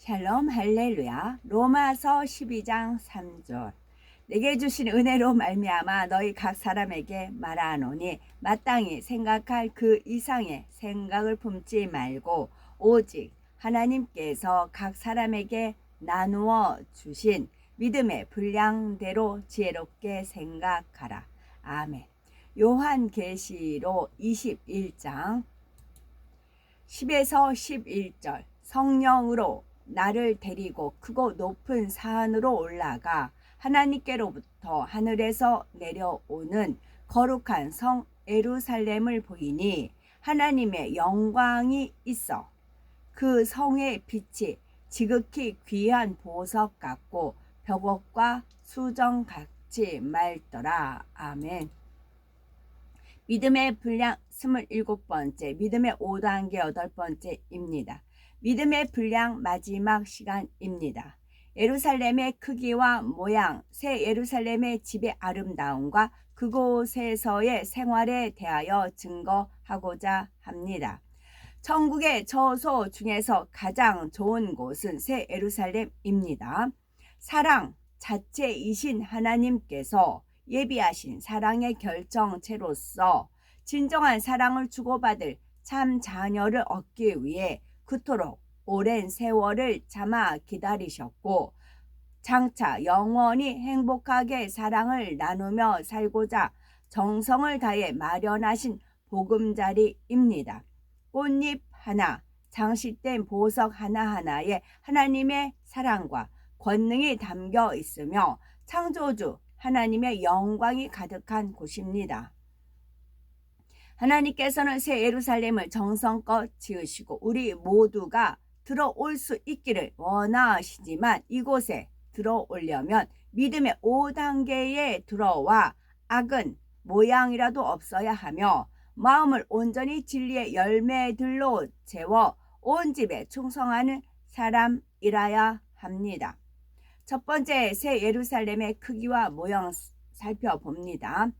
샬롬 할렐루야 로마서 12장 3절 내게 주신 은혜로 말미암아 너희 각 사람에게 말하노니 마땅히 생각할 그 이상의 생각을 품지 말고 오직 하나님께서 각 사람에게 나누어 주신 믿음의 분량대로 지혜롭게 생각하라. 아멘. 요한 계시로 21장 10에서 11절 성령으로 나를 데리고 크고 높은 산으로 올라가 하나님께로부터 하늘에서 내려오는 거룩한 성 에루살렘을 보이니 하나님의 영광이 있어 그 성의 빛이 지극히 귀한 보석 같고 벽옥과 수정 같이 맑더라. 아멘. 믿음의 분량 27번째, 믿음의 5단계 8번째입니다. 믿음의 분량 마지막 시간입니다. 예루살렘의 크기와 모양, 새 예루살렘의 집의 아름다움과 그곳에서의 생활에 대하여 증거하고자 합니다. 천국의 저소 중에서 가장 좋은 곳은 새 예루살렘입니다. 사랑 자체이신 하나님께서 예비하신 사랑의 결정체로서 진정한 사랑을 주고받을 참 자녀를 얻기 위해 그토록 오랜 세월을 참아 기다리셨고 장차 영원히 행복하게 사랑을 나누며 살고자 정성을 다해 마련하신 보금자리입니다. 꽃잎 하나, 장식된 보석 하나하나에 하나님의 사랑과 권능이 담겨 있으며 창조주 하나님의 영광이 가득한 곳입니다. 하나님께서는 새 예루살렘을 정성껏 지으시고 우리 모두가 들어올 수 있기를 원하시지만 이곳에 들어오려면 믿음의 5단계에 들어와 악은 모양이라도 없어야 하며 마음을 온전히 진리의 열매들로 채워 온 집에 충성하는 사람이라야 합니다. 첫 번째 새 예루살렘의 크기와 모양 살펴봅니다.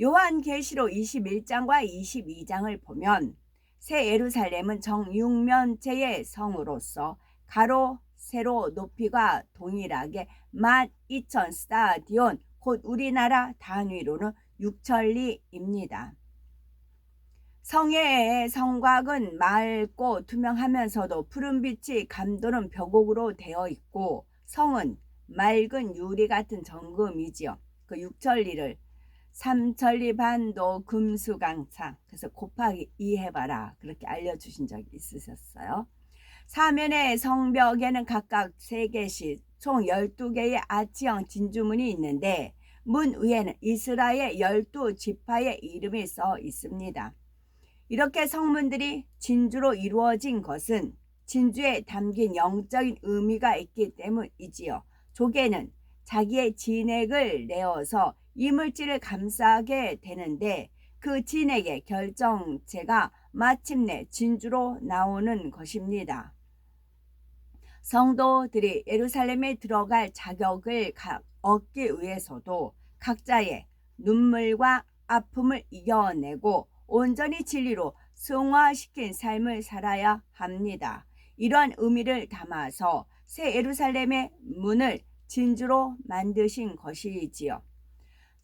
요한계시록 21장과 22장을 보면 새 예루살렘은 정육면체의 성으로서 가로 세로 높이가 동일하게 12,000 스타디온 곧 우리나라 단위로는 6천리입니다. 성의 성곽은 맑고 투명하면서도 푸른빛이 감도는 벽옥으로 되어 있고 성은 맑은 유리 같은 정금이지요. 그 육천리를 삼천리 반도 금수강창 그래서 곱하기 2 해봐라 그렇게 알려주신 적이 있으셨어요. 사면의 성벽에는 각각 3개씩 총 12개의 아치형 진주문이 있는데 문 위에는 이스라엘 12지파의 이름이 써 있습니다. 이렇게 성문들이 진주로 이루어진 것은 진주에 담긴 영적인 의미가 있기 때문이지요. 조개는 자기의 진액을 내어서 이물질을 감싸게 되는데 그 진액의 결정체가 마침내 진주로 나오는 것입니다. 성도들이 예루살렘에 들어갈 자격을 얻기 위해서도 각자의 눈물과 아픔을 이겨내고 온전히 진리로 승화시킨 삶을 살아야 합니다. 이러한 의미를 담아서 새 예루살렘의 문을 진주로 만드신 것이지요.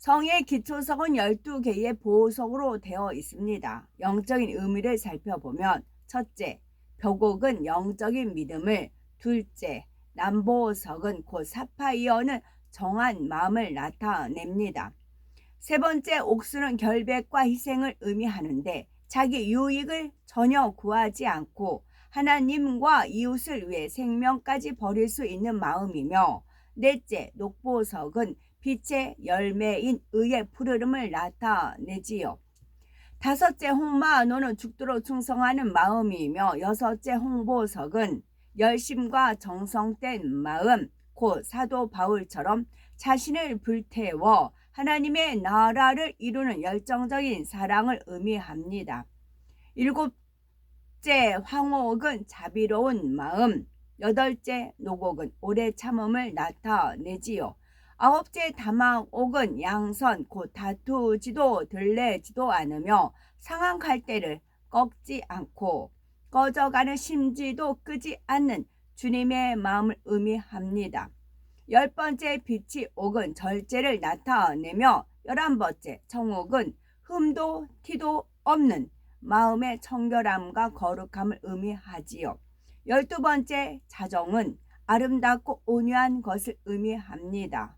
성의 기초석은 12개의 보석으로 되어 있습니다. 영적인 의미를 살펴보면 첫째, 벽옥은 영적인 믿음을 둘째, 남보석은 곧 사파이어는 정한 마음을 나타냅니다. 세 번째, 옥수는 결백과 희생을 의미하는데 자기 유익을 전혀 구하지 않고 하나님과 이웃을 위해 생명까지 버릴 수 있는 마음이며 넷째, 녹보석은 빛의 열매인 의의 푸르름을 나타내지요. 다섯째 홍마노는 죽도록 충성하는 마음이며 여섯째 홍보석은 열심과 정성된 마음, 곧 사도 바울처럼 자신을 불태워 하나님의 나라를 이루는 열정적인 사랑을 의미합니다. 일곱째 황옥은 자비로운 마음, 여덟째 노곡은 오래 참음을 나타내지요. 아홉째 다막옥은 양선 곧 다투지도 들레지도 않으며 상한 칼대를 꺾지 않고 꺼져가는 심지도 끄지 않는 주님의 마음을 의미합니다. 열 번째 빛이 옥은 절제를 나타내며 열한 번째 청옥은 흠도 티도 없는 마음의 청결함과 거룩함을 의미하지요. 열두 번째 자정은 아름답고 온유한 것을 의미합니다.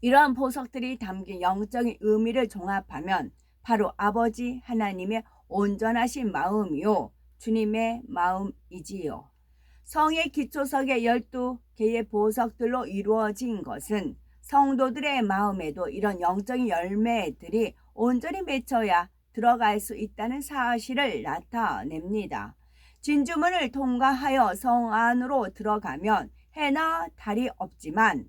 이러한 보석들이 담긴 영적인 의미를 종합하면 바로 아버지 하나님의 온전하신 마음이요 주님의 마음이지요. 성의 기초석의 열두 개의 보석들로 이루어진 것은 성도들의 마음에도 이런 영적인 열매들이 온전히 맺혀야 들어갈 수 있다는 사실을 나타냅니다. 진주문을 통과하여 성 안으로 들어가면 해나 달이 없지만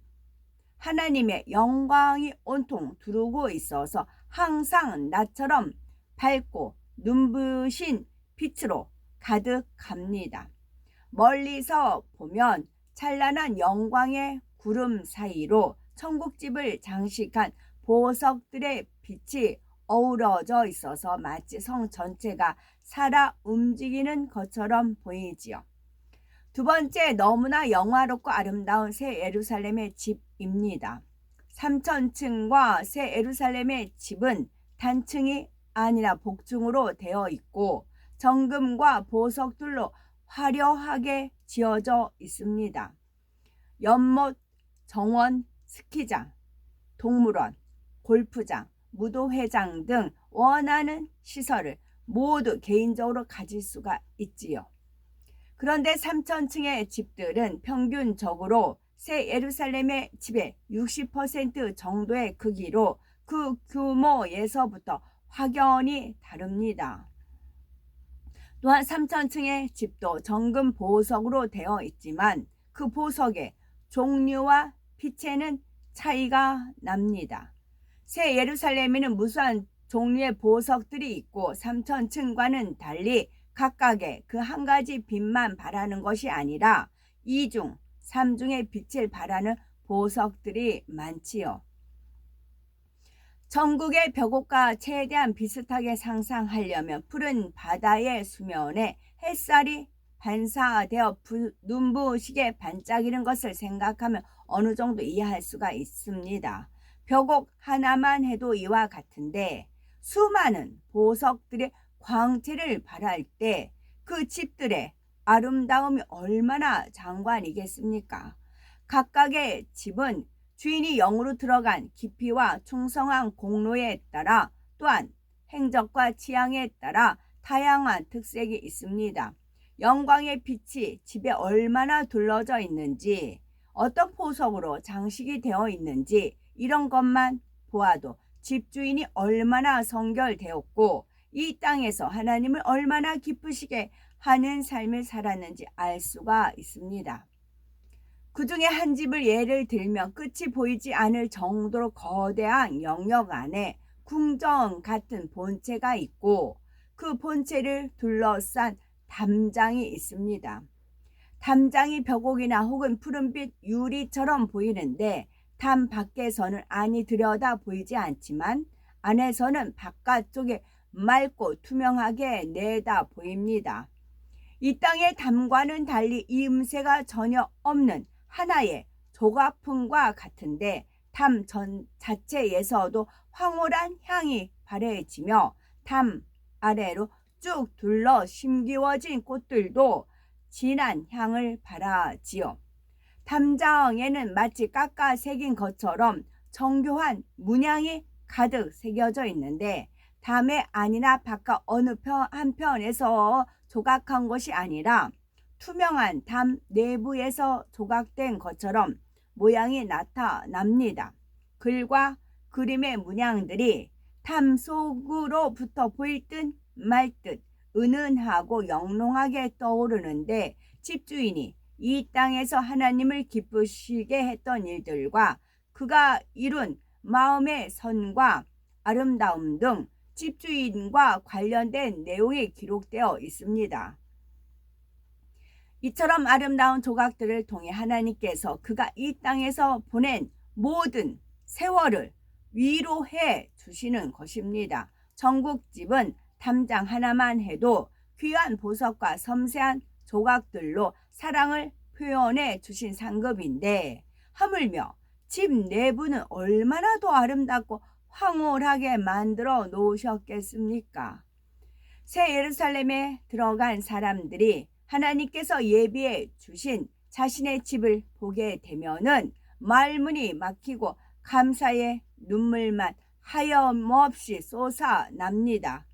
하나님의 영광이 온통 두르고 있어서 항상 나처럼 밝고 눈부신 빛으로 가득합니다. 멀리서 보면 찬란한 영광의 구름 사이로 천국집을 장식한 보석들의 빛이 어우러져 있어서 마치 성 전체가 살아 움직이는 것처럼 보이지요. 두 번째 너무나 영화롭고 아름다운 새 예루살렘의 집입니다. 3천층과 새 예루살렘의 집은 단층이 아니라 복층으로 되어 있고 정금과 보석들로 화려하게 지어져 있습니다. 연못, 정원, 스키장, 동물원, 골프장, 무도회장 등 원하는 시설을 모두 개인적으로 가질 수가 있지요. 그런데 3천층의 집들은 평균적으로 새 예루살렘의 집의 60% 정도의 크기로 그 규모에서부터 확연히 다릅니다. 또한 3천층의 집도 정금 보석으로 되어 있지만 그 보석의 종류와 빛에는 차이가 납니다. 새 예루살렘에는 무수한 종류의 보석들이 있고 3천층과는 달리 각각의 그 한 가지 빛만 바라는 것이 아니라 이중, 삼중의 빛을 바라는 보석들이 많지요. 전국의 벽옥과 최대한 비슷하게 상상하려면 푸른 바다의 수면에 햇살이 반사되어 부, 눈부시게 반짝이는 것을 생각하면 어느 정도 이해할 수가 있습니다. 벽옥 하나만 해도 이와 같은데 수많은 보석들의 광채를 발할 때 그 집들의 아름다움이 얼마나 장관이겠습니까? 각각의 집은 주인이 영으로 들어간 깊이와 충성한 공로에 따라 또한 행적과 취향에 따라 다양한 특색이 있습니다. 영광의 빛이 집에 얼마나 둘러져 있는지, 어떤 보석으로 장식이 되어 있는지 이런 것만 보아도 집주인이 얼마나 성결되었고 이 땅에서 하나님을 얼마나 기쁘시게 하는 삶을 살았는지 알 수가 있습니다. 그 중에 한 집을 예를 들면 끝이 보이지 않을 정도로 거대한 영역 안에 궁정 같은 본체가 있고 그 본체를 둘러싼 담장이 있습니다. 담장이 벽옥이나 혹은 푸른빛 유리처럼 보이는데 담 밖에서는 안이 들여다 보이지 않지만 안에서는 바깥쪽에 맑고 투명하게 내다 보입니다. 이 땅의 담과는 달리 이 음새가 전혀 없는 하나의 조각품과 같은데 담 전 자체에서도 황홀한 향이 발해지며 담 아래로 쭉 둘러 심기워진 꽃들도 진한 향을 발하지요. 담장에는 마치 깎아 새긴 것처럼 정교한 문양이 가득 새겨져 있는데 담의 안이나 바깥 어느 편, 한편에서 조각한 것이 아니라 투명한 담 내부에서 조각된 것처럼 모양이 나타납니다. 글과 그림의 문양들이 담 속으로부터 보일 듯 말 듯 은은하고 영롱하게 떠오르는데 집주인이 이 땅에서 하나님을 기쁘시게 했던 일들과 그가 이룬 마음의 선과 아름다움 등 집주인과 관련된 내용이 기록되어 있습니다. 이처럼 아름다운 조각들을 통해 하나님께서 그가 이 땅에서 보낸 모든 세월을 위로해 주시는 것입니다. 전국집은 담장 하나만 해도 귀한 보석과 섬세한 조각들로 사랑을 표현해 주신 상급인데 하물며 집 내부는 얼마나 더 아름답고 황홀하게 만들어 놓으셨겠습니까? 새 예루살렘에 들어간 사람들이 하나님께서 예비해 주신 자신의 집을 보게 되면은 말문이 막히고 감사의 눈물만 하염없이 솟아납니다.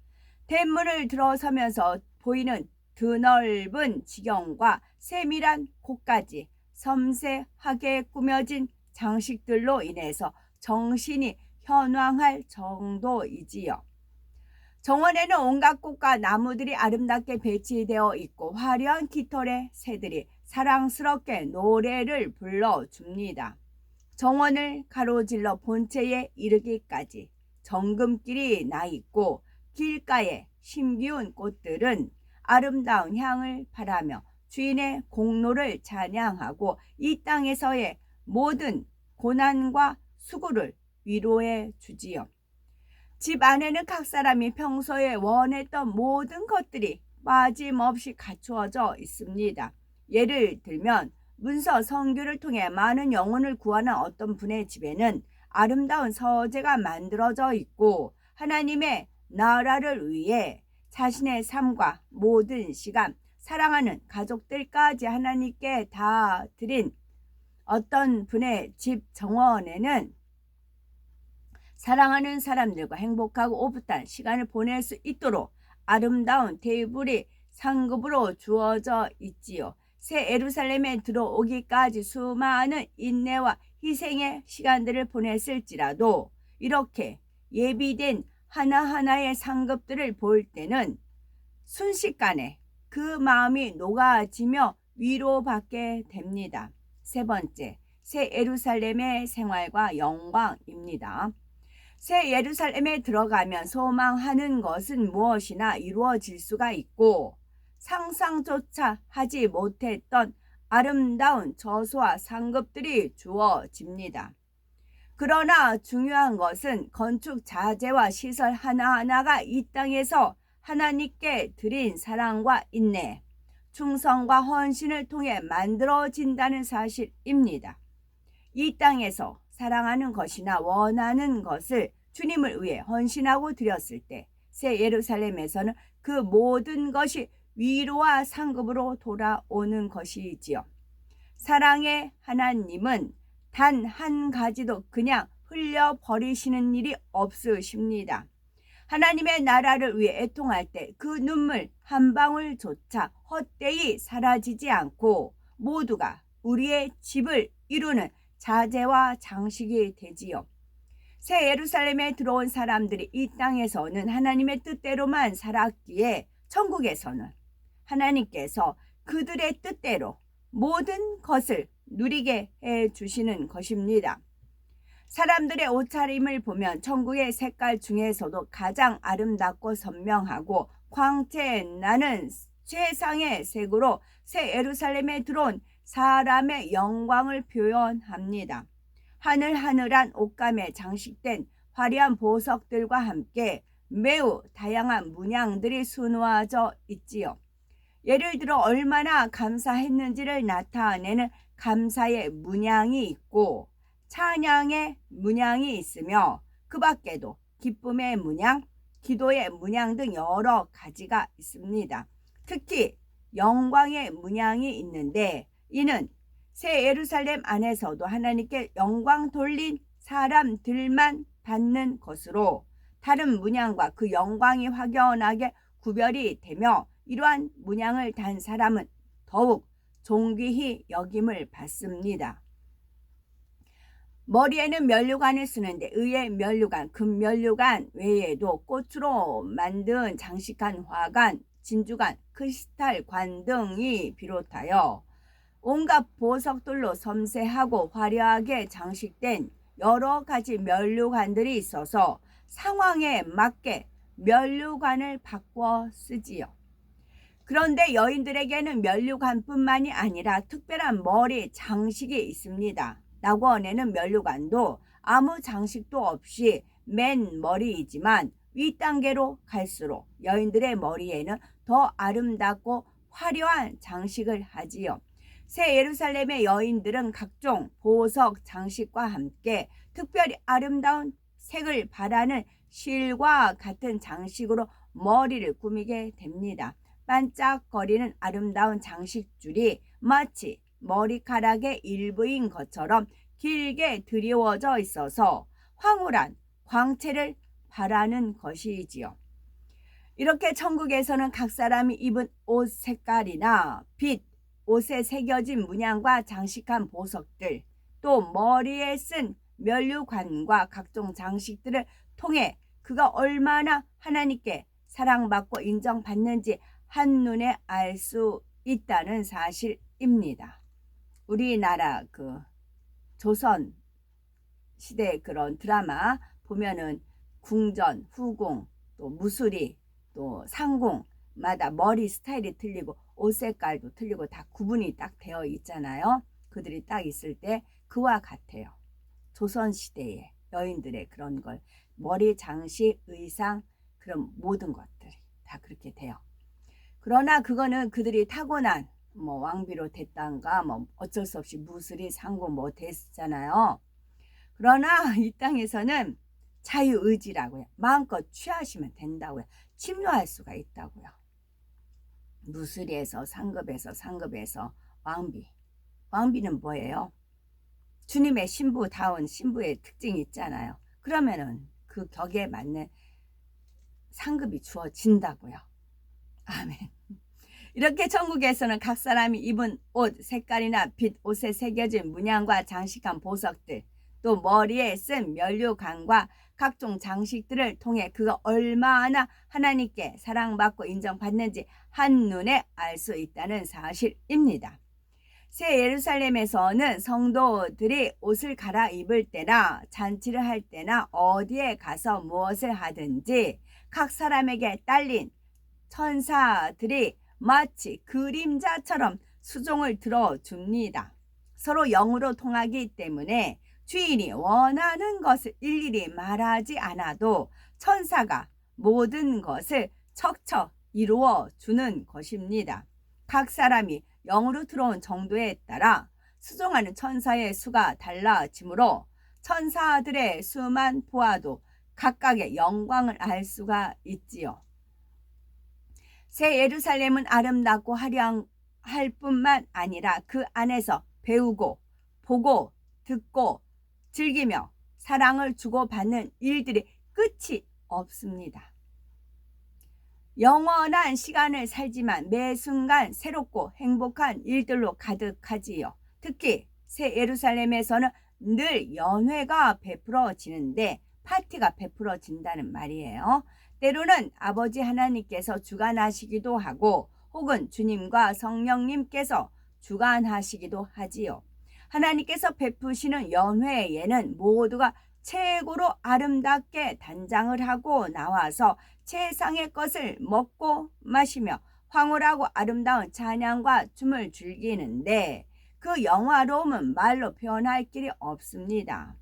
대문을 들어서면서 보이는 드넓은 지경과 세밀한 곳까지 섬세하게 꾸며진 장식들로 인해서 정신이 현황할 정도이지요. 정원에는 온갖 꽃과 나무들이 아름답게 배치되어 있고 화려한 깃털의 새들이 사랑스럽게 노래를 불러줍니다. 정원을 가로질러 본체에 이르기까지 정금길이 나 있고 길가에 심기운 꽃들은 아름다운 향을 바라며 주인의 공로를 찬양하고 이 땅에서의 모든 고난과 수고를 위로해 주지요. 집 안에는 각 사람이 평소에 원했던 모든 것들이 빠짐없이 갖추어져 있습니다. 예를 들면 문서 성교를 통해 많은 영혼을 구하는 어떤 분의 집에는 아름다운 서재가 만들어져 있고 하나님의 나라를 위해 자신의 삶과 모든 시간 사랑하는 가족들까지 하나님께 다 드린 어떤 분의 집 정원에는 사랑하는 사람들과 행복하고 오붓한 시간을 보낼 수 있도록 아름다운 테이블이 상급으로 주어져 있지요. 새 예루살렘에 들어오기까지 수많은 인내와 희생의 시간들을 보냈을지라도 이렇게 예비된 하나하나의 상급들을 볼 때는 순식간에 그 마음이 녹아지며 위로받게 됩니다. 세 번째, 새 예루살렘의 생활과 영광입니다. 새 예루살렘에 들어가면 소망하는 것은 무엇이나 이루어질 수가 있고 상상조차 하지 못했던 아름다운 저수와 상급들이 주어집니다. 그러나 중요한 것은 건축 자재와 시설 하나하나가 이 땅에서 하나님께 드린 사랑과 인내, 충성과 헌신을 통해 만들어진다는 사실입니다. 이 땅에서 사랑하는 것이나 원하는 것을 주님을 위해 헌신하고 드렸을 때 새 예루살렘에서는 그 모든 것이 위로와 상급으로 돌아오는 것이지요. 사랑의 하나님은 단 한 가지도 그냥 흘려버리시는 일이 없으십니다. 하나님의 나라를 위해 애통할 때 그 눈물 한 방울조차 헛되이 사라지지 않고 모두가 우리의 집을 이루는 자재와 장식이 되지요. 새 예루살렘에 들어온 사람들이 이 땅에서는 하나님의 뜻대로만 살았기에 천국에서는 하나님께서 그들의 뜻대로 모든 것을 누리게 해 주시는 것입니다. 사람들의 옷차림을 보면 천국의 색깔 중에서도 가장 아름답고 선명하고 광채 나는 최상의 색으로 새 예루살렘에 들어온 사람의 영광을 표현합니다. 하늘하늘한 옷감에 장식된 화려한 보석들과 함께 매우 다양한 문양들이 수놓아져 있지요. 예를 들어 얼마나 감사했는지를 나타내는 감사의 문양이 있고 찬양의 문양이 있으며 그 밖에도 기쁨의 문양, 기도의 문양 등 여러 가지가 있습니다. 특히 영광의 문양이 있는데 이는 새 예루살렘 안에서도 하나님께 영광 돌린 사람들만 받는 것으로 다른 문양과 그 영광이 확연하게 구별이 되며 이러한 문양을 단 사람은 더욱 존귀히 여김을 받습니다. 머리에는 면류관을 쓰는데 의의 면류관, 금면류관 외에도 꽃으로 만든 장식한 화관, 진주관, 크리스탈관 등이 비롯하여 온갖 보석들로 섬세하고 화려하게 장식된 여러 가지 면류관들이 있어서 상황에 맞게 면류관을 바꿔 쓰지요. 그런데 여인들에게는 면류관뿐만이 아니라 특별한 머리 장식이 있습니다. 낙원에는 면류관도 아무 장식도 없이 맨 머리이지만 윗단계로 갈수록 여인들의 머리에는 더 아름답고 화려한 장식을 하지요. 새 예루살렘의 여인들은 각종 보석 장식과 함께 특별히 아름다운 색을 바라는 실과 같은 장식으로 머리를 꾸미게 됩니다. 반짝거리는 아름다운 장식줄이 마치 머리카락의 일부인 것처럼 길게 드리워져 있어서 황홀한 광채를 바라는 것이지요. 이렇게 천국에서는 각 사람이 입은 옷 색깔이나 빛, 옷에 새겨진 문양과 장식한 보석들, 또 머리에 쓴 면류관과 각종 장식들을 통해 그가 얼마나 하나님께 사랑받고 인정받는지 한눈에 알 수 있다는 사실입니다. 우리나라 그 조선 시대 그런 드라마 보면은 궁전, 후궁, 또 무술이, 또 상궁마다 머리 스타일이 틀리고 옷 색깔도 틀리고 다 구분이 딱 되어 있잖아요. 그들이 딱 있을 때 그와 같아요. 조선 시대의 여인들의 그런 걸 머리 장식, 의상 그런 모든 것들이 다 그렇게 돼요. 그러나 그거는 그들이 타고난 뭐 왕비로 됐단가 뭐 어쩔 수 없이 무술이 상고 뭐 됐잖아요. 그러나 이 땅에서는 자유의지라고요. 마음껏 취하시면 된다고요. 침노할 수가 있다고요. 무술에서 상급에서 상급에서 왕비. 왕비는 뭐예요? 주님의 신부다운 신부의 특징이 있잖아요. 그러면은 그 격에 맞는 상급이 주어진다고요. 아멘. 이렇게 천국에서는 각 사람이 입은 옷 색깔이나 빛 옷에 새겨진 문양과 장식한 보석들, 또 머리에 쓴 면류관과 각종 장식들을 통해 그가 얼마나 하나님께 사랑받고 인정받는지 한눈에 알 수 있다는 사실입니다. 새 예루살렘에서는 성도들이 옷을 갈아입을 때나 잔치를 할 때나 어디에 가서 무엇을 하든지 각 사람에게 딸린 천사들이 마치 그림자처럼 수종을 들어줍니다. 서로 영으로 통하기 때문에 주인이 원하는 것을 일일이 말하지 않아도 천사가 모든 것을 척척 이루어 주는 것입니다. 각 사람이 영으로 들어온 정도에 따라 수종하는 천사의 수가 달라지므로 천사들의 수만 보아도 각각의 영광을 알 수가 있지요. 새 예루살렘은 아름답고 화려할 뿐만 아니라 그 안에서 배우고 보고 듣고 즐기며 사랑을 주고받는 일들이 끝이 없습니다. 영원한 시간을 살지만 매 순간 새롭고 행복한 일들로 가득하지요. 특히 새 예루살렘에서는 늘 연회가 베풀어지는데 파티가 베풀어진다는 말이에요. 때로는 아버지 하나님께서 주관하시기도 하고 혹은 주님과 성령님께서 주관하시기도 하지요. 하나님께서 베푸시는 연회에는 모두가 최고로 아름답게 단장을 하고 나와서 최상의 것을 먹고 마시며 황홀하고 아름다운 찬양과 춤을 즐기는데 그 영화로움은 말로 표현할 길이 없습니다.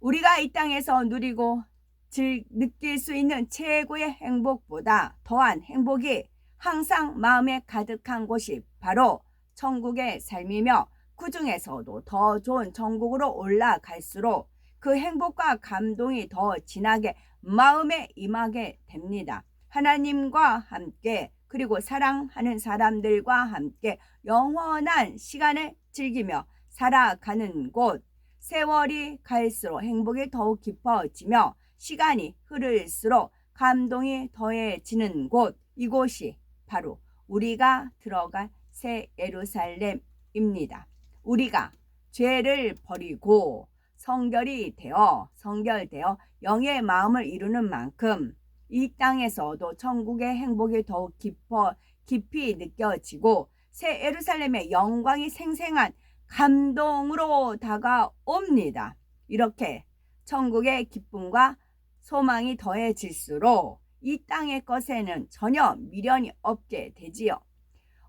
우리가 이 땅에서 누리고 즐, 느낄 수 있는 최고의 행복보다 더한 행복이 항상 마음에 가득한 곳이 바로 천국의 삶이며 그 중에서도 더 좋은 천국으로 올라갈수록 그 행복과 감동이 더 진하게 마음에 임하게 됩니다. 하나님과 함께 그리고 사랑하는 사람들과 함께 영원한 시간을 즐기며 살아가는 곳 세월이 갈수록 행복이 더욱 깊어지며 시간이 흐를수록 감동이 더해지는 곳 이곳이 바로 우리가 들어갈 새 예루살렘입니다. 우리가 죄를 버리고 성결이 되어 성결되어 영의 마음을 이루는 만큼 이 땅에서도 천국의 행복이 더욱 깊어 깊이 느껴지고 새 예루살렘의 영광이 생생한 감동으로 다가옵니다. 이렇게 천국의 기쁨과 소망이 더해질수록 이 땅의 것에는 전혀 미련이 없게 되지요.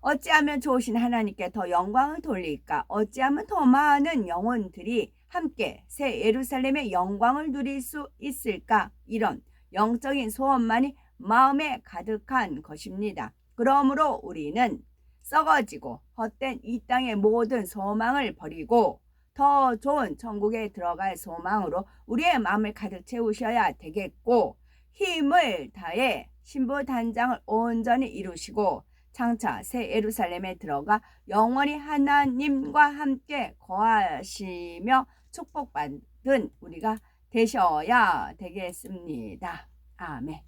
어찌하면 좋으신 하나님께 더 영광을 돌릴까? 어찌하면 더 많은 영혼들이 함께 새 예루살렘의 영광을 누릴 수 있을까? 이런 영적인 소원만이 마음에 가득한 것입니다. 그러므로 우리는 썩어지고 헛된 이 땅의 모든 소망을 버리고 더 좋은 천국에 들어갈 소망으로 우리의 마음을 가득 채우셔야 되겠고 힘을 다해 신부 단장을 온전히 이루시고 장차 새 예루살렘에 들어가 영원히 하나님과 함께 거하시며 축복받은 우리가 되셔야 되겠습니다. 아멘.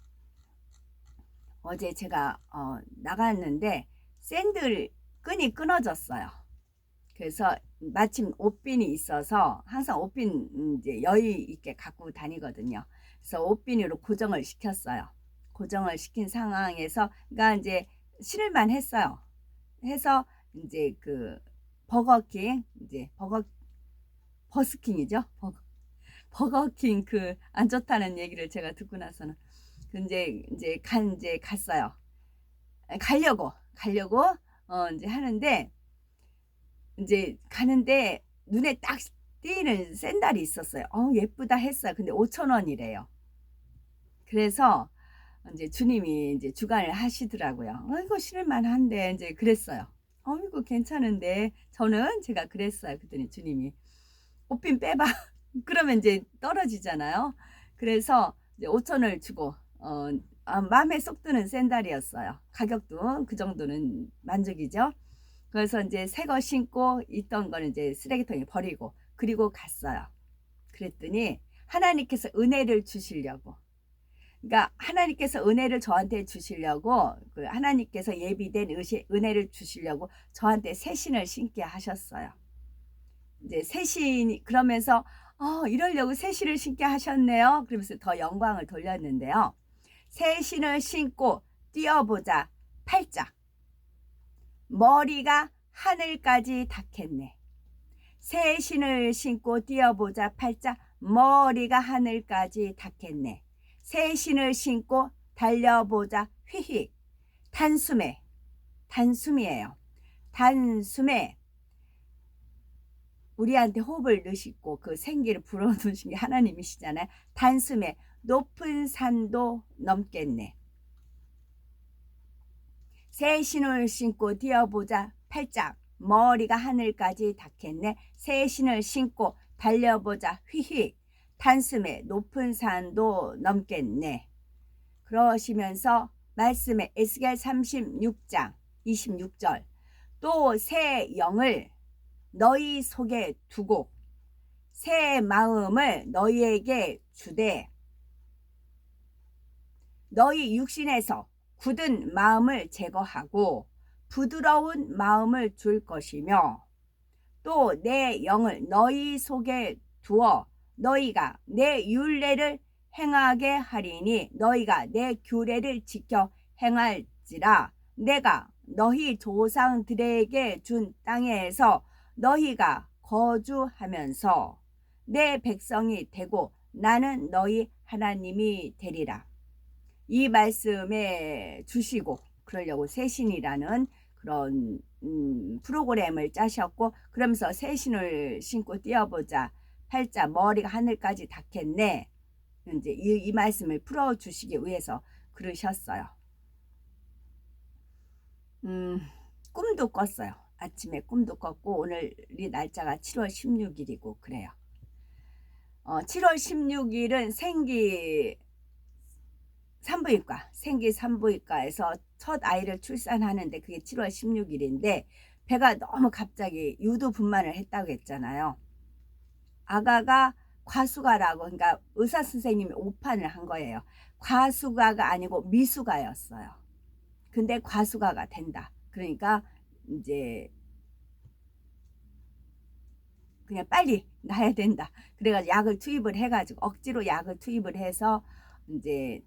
어제 제가 어, 나갔는데 샌들 끈이 끊어졌어요. 그래서 마침 옷핀이 있어서 항상 옷핀 이제 여유 있게 갖고 다니거든요. 그래서 옷핀으로 고정을 시켰어요. 고정을 시킨 상황에서 그러니까 이제 실을만 했어요. 해서 이제 그 버거킹 이제 버거 버스킹이죠. 버거 버거킹 그 안 좋다는 얘기를 제가 듣고 나서는 그 이제 이제 간 이제 갔어요. 가려고 가려고 어 이제 하는데 이제 가는데 눈에 딱 띄는 샌달이 있었어요. 어 예쁘다 했어요. 근데 5천 원이래요. 그래서 이제 주님이 이제 주관을 하시더라고요. 어, 이거 신을만 한데 이제 그랬어요. 어 이거 괜찮은데 저는 제가 그랬어요. 그랬더니 주님이 옷핀 빼봐. 그러면 이제 떨어지잖아요. 그래서 이제 5천을 주고 어, 아, 마음에 쏙 드는 샌달이었어요. 가격도 그 정도는 만족이죠. 그래서 이제 새 거 신고 있던 거는 이제 쓰레기통에 버리고 그리고 갔어요. 그랬더니 하나님께서 은혜를 주시려고. 그러니까 하나님께서 은혜를 저한테 주시려고 그 하나님께서 예비된 의시, 은혜를 주시려고 저한테 새 신을 신게 하셨어요. 이제 새 신, 그러면서 어, 이러려고 새 신을 신게 하셨네요. 그러면서 더 영광을 돌렸는데요. 새 신을 신고 뛰어보자. 팔자. 머리가 하늘까지 닿겠네. 새 신을 신고 뛰어보자. 팔자. 머리가 하늘까지 닿겠네. 새 신을 신고 달려보자. 휘휘. 단숨에. 단숨이에요. 단숨에 우리한테 호흡을 넣으시고 그 생기를 불어넣으신 게 하나님이시잖아요. 단숨에 높은 산도 넘겠네. 새 신을 신고 뛰어보자 팔짝 머리가 하늘까지 닿겠네. 새 신을 신고 달려보자 휘휘 단숨에 높은 산도 넘겠네. 그러시면서 말씀에 에스겔 36장 26절 또 새 영을 너희 속에 두고 새 마음을 너희에게 주되 너희 육신에서 굳은 마음을 제거하고 부드러운 마음을 줄 것이며 또 내 영을 너희 속에 두어 너희가 내 율례를 행하게 하리니 너희가 내 규례를 지켜 행할지라 내가 너희 조상들에게 준 땅에서 너희가 거주하면서 내 백성이 되고 나는 너희 하나님이 되리라. 이 말씀에 주시고 그러려고 새신이라는 그런 음, 프로그램을 짜셨고 그러면서 새신을 신고 뛰어보자 팔자 머리가 하늘까지 닿겠네 이제 이, 이 말씀을 풀어 주시기 위해서 그러셨어요. 음, 꿈도 꿨어요. 아침에 꿈도 꿨고 오늘이 날짜가 7월 16일이고 그래요. 어, 7월 16일은 생기 산부인과, 생기 산부인과에서 첫 아이를 출산하는데 그게 7월 16일인데 배가 너무 갑자기 유두 분만을 했다고 했잖아요. 아가가 과수가라고 그러니까 의사 선생님이 오판을 한 거예요. 과수가가 아니고 미수가였어요. 근데 과수가가 된다. 그러니까 이제 그냥 빨리 나야 된다. 그래가지고 약을 투입을 해가지고 억지로 약을 투입을 해서 이제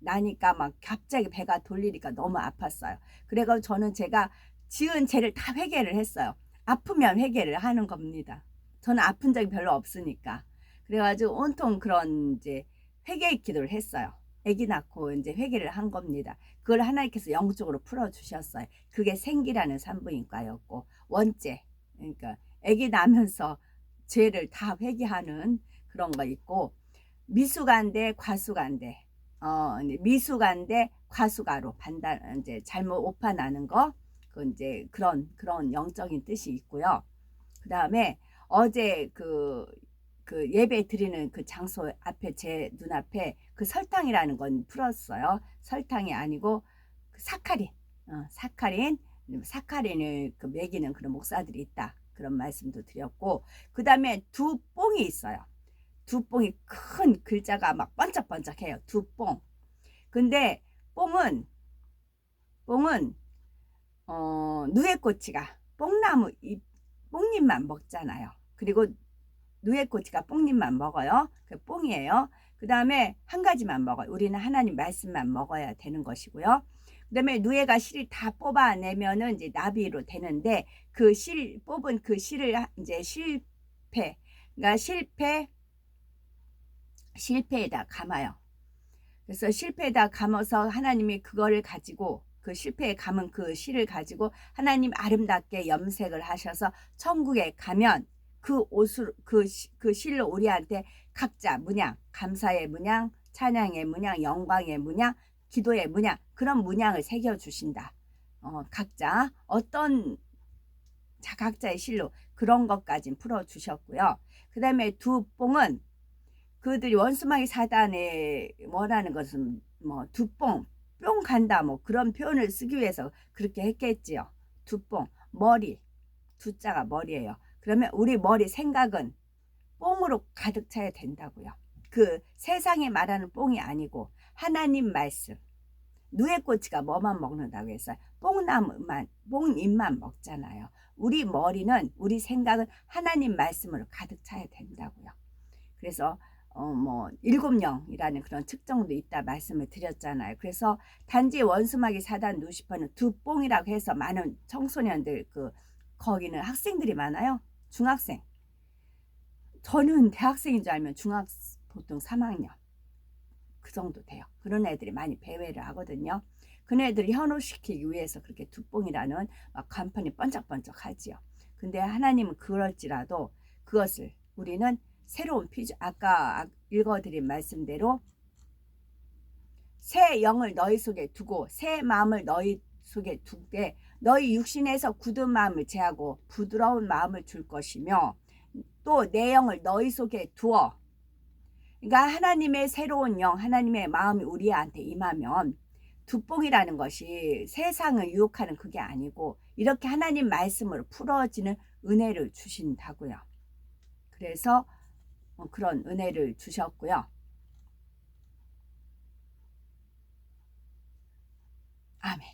나니까 막 갑자기 배가 돌리니까 너무 아팠어요. 그래가지고 저는 제가 지은 죄를 다 회개를 했어요. 아프면 회개를 하는 겁니다. 저는 아픈 적이 별로 없으니까. 그래가지고 온통 그런 이제 회개 기도를 했어요. 아기 낳고 이제 회개를 한 겁니다. 그걸 하나님께서 영적으로 풀어 주셨어요. 그게 생기라는 산부인과였고 원죄 그러니까 아기 낳으면서 죄를 다 회개하는 그런 거 있고 미수간대 과수간대 어 미수간대 과수가로 판단 이제 잘못 오파 나는 거 그 이제 그런 그런 영적인 뜻이 있고요. 그 다음에 어제 그, 그 예배 드리는 그 장소 앞에 제 눈앞에 그 설탕이라는 건 풀었어요. 설탕이 아니고 그 사카린, 어, 사카린, 사카린을 그 매기는 그런 목사들이 있다. 그런 말씀도 드렸고, 그 다음에 두 뽕이 있어요. 두 뽕이 큰 글자가 막 번쩍번쩍해요. 두 뽕. 근데 뽕은 뽕은 어, 누에꼬치가 뽕나무 잎 뽕잎만 먹잖아요. 그리고 누에꼬치가 뽕잎만 먹어요. 그 뽕이에요. 그 다음에 한 가지만 먹어요. 우리는 하나님 말씀만 먹어야 되는 것이고요. 그 다음에 누에가 실을 다 뽑아내면은 이제 나비로 되는데 그 실 뽑은 그 실을 하- 이제 실패, 그러니까 실패, 실패에다 감아요. 그래서 실패에다 감아서 하나님이 그거를 가지고 그 실패에 감은 그 실을 가지고 하나님 아름답게 염색을 하셔서 천국에 가면 그 옷을 그, 시- 그 실로 우리한테 각자 문양 감사의 문양 찬양의 문양 영광의 문양 기도의 문양 그런 문양을 새겨 주신다. 어, 각자 어떤 자 각자의 실로 그런 것까지 풀어 주셨고요. 그다음에 두 뽕은 그들이 원수마귀 사단에 원하는 것은 뭐 두 뽕 뿅 간다 뭐 그런 표현을 쓰기 위해서 그렇게 했겠지요. 두 뽕 머리 두자가 머리예요. 그러면 우리 머리 생각은 뽕으로 가득 차야 된다고요. 그 세상에 말하는 뽕이 아니고 하나님 말씀. 누에꼬치가 뭐만 먹는다고 했어요? 뽕나무만, 뽕잎만 먹잖아요. 우리 머리는, 우리 생각은 하나님 말씀으로 가득 차야 된다고요. 그래서 어, 뭐, 일곱 영이라는 그런 측정도 있다 말씀을 드렸잖아요. 그래서 단지 원수마귀 사단 누시퍼는 두 뽕이라고 해서 많은 청소년들, 그, 거기는 학생들이 많아요. 중학생. 저는 대학생인 줄 알면 중학, 보통 3학년. 그 정도 돼요. 그런 애들이 많이 배회를 하거든요. 그 애들을 현혹시키기 위해서 그렇게 두 뽕이라는 막 간판이 번쩍번쩍 하지요. 근데 하나님은 그럴지라도 그것을 우리는 새로운 피조 아까 읽어드린 말씀대로 새 영을 너희 속에 두고 새 마음을 너희 속에 두되 너희 육신에서 굳은 마음을 제하고 부드러운 마음을 줄 것이며 또 내 영을 너희 속에 두어 그러니까 하나님의 새로운 영 하나님의 마음이 우리한테 임하면 두뽕이라는 것이 세상을 유혹하는 그게 아니고 이렇게 하나님 말씀으로 풀어지는 은혜를 주신다고요. 그래서 어, 그런 은혜를 주셨고요. 아멘.